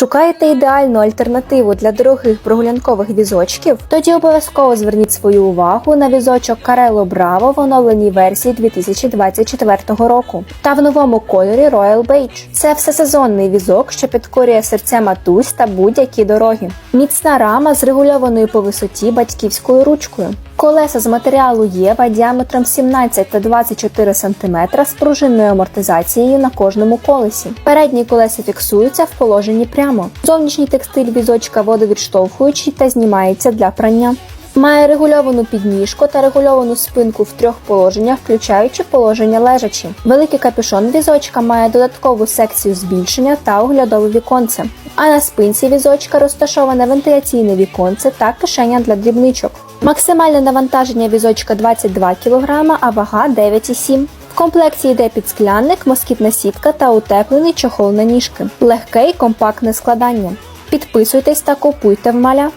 Шукаєте ідеальну альтернативу для дорогих прогулянкових візочків? Тоді обов'язково зверніть свою увагу на візочок Carello Bravo в оновленій версії 2024 року та в новому кольорі Royal Beige. Це всесезонний візок, що підкорює серця матусь та будь-які дороги. Міцна рама з регульованою по висоті батьківською ручкою. Колеса з матеріалу Єва діаметром 17 та 24 см з пружинною амортизацією на кожному колесі. Передні колеса фіксуються в положенні прямо. Зовнішній текстиль візочка водовідштовхуючий та знімається для прання. Має регульовану підніжку та регульовану спинку в трьох положеннях, включаючи положення лежачі. Великий капюшон візочка має додаткову секцію збільшення та оглядове віконце. А на спинці візочка розташоване вентиляційне віконце та кишеня для дрібничок. Максимальне навантаження візочка 22 кг, а вага 9,7 в комплекті йде підсклянник, москітна сітка та утеплений чохол на ніжки. Легке й компактне складання. Підписуйтесь та купуйте в маля.